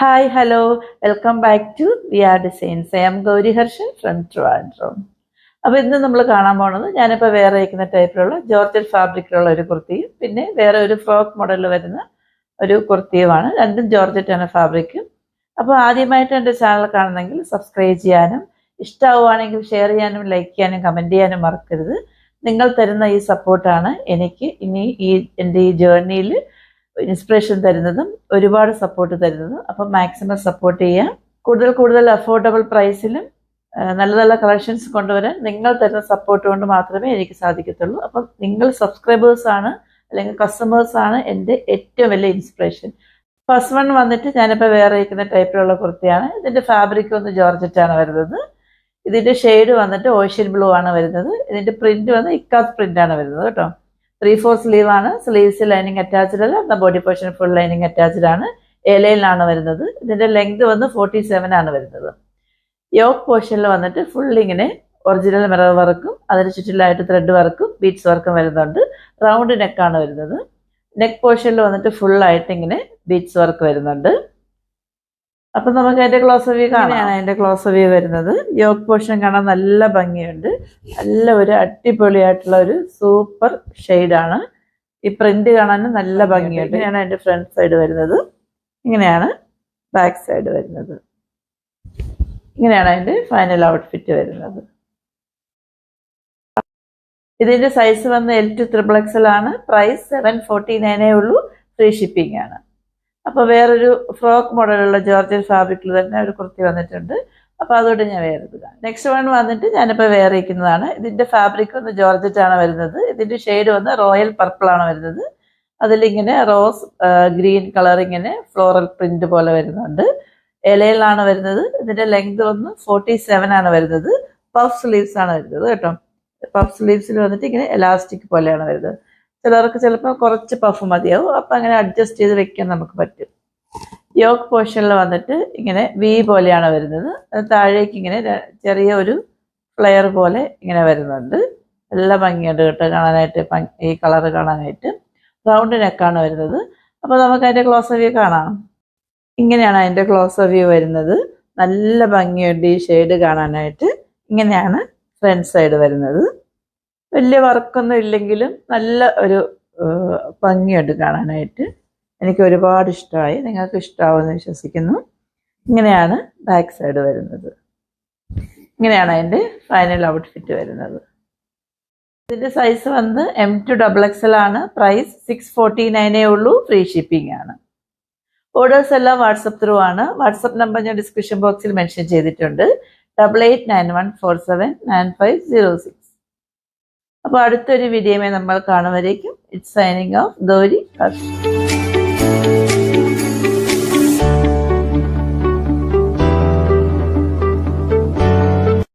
Hi hello welcome back to V R designs I'm Gauri Harshan from Trivandrum അപ്പോൾ ഇന്ന് നമ്മൾ കാണാൻ പോണത് ഞാനിപ്പോൾ വേറെ അയക്കുന്ന ടൈപ്പിലുള്ള ജോർജൽ ഫാബ്രിക്കിലുള്ള ഒരു കുർത്തിയും പിന്നെ വേറെ ഒരു ഫ്രോക്ക് മോഡലിൽ വരുന്ന ഒരു കുർത്തിയുമാണ്. രണ്ടും ജോർജറ്റാണ് ഫാബ്രിക്കും. അപ്പോൾ ആദ്യമായിട്ട് എന്റെ ചാനൽ കാണുന്നെങ്കിൽ സബ്സ്ക്രൈബ് ചെയ്യാനും ഇഷ്ടമാവുകയാണെങ്കിൽ ഷെയർ ചെയ്യാനും ലൈക്ക് ചെയ്യാനും കമന്റ് ചെയ്യാനും മറക്കരുത്. നിങ്ങൾ തരുന്ന ഈ സപ്പോർട്ടാണ് എനിക്ക് ഇനി ഈ എന്റെ ഈ ജേർണിയിൽ ഇൻസ്പിറേഷൻ തരുന്നതും ഒരുപാട് സപ്പോർട്ട് തരുന്നതും. അപ്പം മാക്സിമം സപ്പോർട്ട് ചെയ്യുക കൂടുതൽ കൂടുതൽ അഫോർഡബിൾ പ്രൈസിലും നല്ല നല്ല കളക്ഷൻസ് കൊണ്ടുവരാൻ നിങ്ങൾ തരുന്ന സപ്പോർട്ട് കൊണ്ട് മാത്രമേ എനിക്ക് സാധിക്കത്തുള്ളൂ. അപ്പം നിങ്ങൾ സബ്സ്ക്രൈബേഴ്സ് ആണ് അല്ലെങ്കിൽ കസ്റ്റമേഴ്സ് ആണ് എന്റെ ഏറ്റവും വലിയ ഇൻസ്പിറേഷൻ ഫസ്റ്റ് വൺ വന്നിട്ട് ഞാനിപ്പോൾ വേറെ ഇരിക്കുന്ന ടൈപ്പിലുള്ള കുർത്തിയാണ്. ഇതിന്റെ ഫാബ്രിക് ഒന്ന് ജോർജറ്റാണ് വരുന്നത്. ഇതിന്റെ ഷെയ്ഡ് വന്നിട്ട് ഓഷ്യൻ ബ്ലൂ ആണ് വരുന്നത്. ഇതിന്റെ പ്രിന്റ് വന്ന് പ്രിന്റ് ആണ് വരുന്നത് കേട്ടോ. ത്രീ ഫോർ സ്ലീവ് ആണ്. സ്ലീവ്സ് ലൈനിങ് അറ്റാച്ച്ഡ് അല്ല. എന്നാൽ body portion full lining attached ആണ്. എലയിലാണ് വരുന്നത്. ഇതിന്റെ ലെങ്ത് വന്ന് ഫോർട്ടി സെവൻ ആണ് വരുന്നത്. യോക്ക് പോർഷനിൽ വന്നിട്ട് ഫുൾ ഇങ്ങനെ ഒറിജിനൽ മിറർ വർക്കും അതിന് ചുറ്റിലായിട്ട് ത്രെഡ് വർക്കും ബീറ്റ്സ് വർക്കും വരുന്നുണ്ട്. റൗണ്ട് നെക്കാണ് വരുന്നത്. നെക്ക് പോർഷനിൽ വന്നിട്ട് ഫുൾ ആയിട്ട് ഇങ്ങനെ ബീറ്റ്സ് വർക്ക് വരുന്നുണ്ട്. അപ്പൊ നമുക്ക് അതിന്റെ ക്ലോസ് വ്യൂ കാണാം. അതിന്റെ ക്ലോസ് വ്യൂ വരുന്നത്. യോഗ പോർഷൻ കാണാൻ നല്ല ഭംഗിയുണ്ട്. നല്ല ഒരു അടിപൊളിയായിട്ടുള്ള ഒരു സൂപ്പർ ആണ്. ഈ പ്രിന്റ് കാണാനും നല്ല ഭംഗിയുണ്ട്. ഞാൻ അതിന്റെ ഫ്രണ്ട് സൈഡ് വരുന്നത്. ഇങ്ങനെയാണ് ബാക്ക് സൈഡ് വരുന്നത്. ഇങ്ങനെയാണ് അതിന്റെ ഫൈനൽ ഔട്ട്ഫിറ്റ് വരുന്നത്. ഇതിന്റെ സൈസ് വന്ന് എൽ ടു ത്രിബിൾ എക്സൽ ആണ്. പ്രൈസ് സെവൻ ഫോർട്ടി നയനേ ഉള്ളൂ. ഫ്രീ ഷിപ്പിംഗ് ആണ്. അപ്പോൾ വേറൊരു ഫ്രോക്ക് മോഡലുള്ള ജോർജൻ ഫാബ്രിക്കിൽ തന്നെ ഒരു കുർത്തി വന്നിട്ടുണ്ട്. അപ്പോൾ അതുകൊണ്ട് ഞാൻ വേറെ നെക്സ്റ്റ് വൺ വന്നിട്ട് ഞാനിപ്പോൾ വേറെ ഇരിക്കുന്നതാണ്. ഇതിന്റെ ഫാബ്രിക് ഒന്ന് ജോർജറ്റ് ആണ് വരുന്നത്. ഇതിന്റെ ഷെയ്ഡ് വന്ന് റോയൽ പർപ്പിൾ ആണ് വരുന്നത്. അതിലിങ്ങനെ റോസ് ഗ്രീൻ കളർ ഇങ്ങനെ ഫ്ലോറൽ പ്രിന്റ് പോലെ വരുന്നുണ്ട്. ഇലയിലാണ് വരുന്നത്. ഇതിന്റെ ലെങ്ത് വന്ന് ഫോർട്ടി സെവൻ ആണ് വരുന്നത്. പഫ് സ്ലീവ്സ് ആണ് വരുന്നത് കേട്ടോ. പഫ് സ്ലീവ്സിൽ വന്നിട്ട് ഇങ്ങനെ എലാസ്റ്റിക് പോലെയാണ് വരുന്നത്. ചിലർക്ക് ചിലപ്പോൾ കുറച്ച് പഫ് മതിയാവും. അപ്പം അങ്ങനെ അഡ്ജസ്റ്റ് ചെയ്ത് വെക്കാൻ നമുക്ക് പറ്റും. യോക്ക് പോർഷനിൽ വന്നിട്ട് ഇങ്ങനെ വി പോലെയാണ് വരുന്നത്. താഴേക്ക് ഇങ്ങനെ ചെറിയ ഒരു ഫ്ലെയർ പോലെ ഇങ്ങനെ വരുന്നുണ്ട്. നല്ല ഭംഗിയുണ്ട് കേട്ടോ കാണാനായിട്ട്. ഈ കളർ കാണാനായിട്ട്. റൗണ്ട് നെക്കാണ് വരുന്നത്. അപ്പോൾ നമുക്ക് അതിന്റെ ക്ലോസ് വ്യൂ കാണാം. ഇങ്ങനെയാണ് അതിന്റെ ക്ലോസ് വ്യൂ വരുന്നത്. നല്ല ഭംഗിയുണ്ട് ഈ ഷെയ്ഡ് കാണാനായിട്ട്. ഇങ്ങനെയാണ് ഫ്രണ്ട് സൈഡ് വരുന്നത്. വലിയ വർക്കൊന്നും ഇല്ലെങ്കിലും നല്ല ഒരു ഭംഗിയുണ്ട് കാണാനായിട്ട്. എനിക്ക് ഒരുപാട് ഇഷ്ടമായി. നിങ്ങൾക്ക് ഇഷ്ടമാവുമെന്ന് വിശ്വസിക്കുന്നു. ഇങ്ങനെയാണ് ബാക്ക് സൈഡ് വരുന്നത്. ഇങ്ങനെയാണ് അതിന്റെ ഫൈനൽ ഔട്ട്ഫിറ്റ് വരുന്നത്. ഇതിന്റെ സൈസ് വന്ന് എം ടു ഡബിൾ എക്സൽ ആണ്. പ്രൈസ് സിക്സ് ഫോർട്ടി നയനേ ഉള്ളൂ. ഫ്രീ ഷിപ്പിംഗ് ആണ്. ഓർഡേഴ്സ് എല്ലാം വാട്സപ്പ് ത്രൂ ആണ്. വാട്സപ്പ് നമ്പർ ഞാൻ ഡിസ്ക്രിപ്ഷൻ ബോക്സിൽ മെൻഷൻ ചെയ്തിട്ടുണ്ട്. Double eight nine one four seven nine five zero six അപ്പോൾ അടുത്തൊരു വീഡിയോമേ നമ്മൾ കാണുമായിരിക്കും it's signing off Gauri Harsh.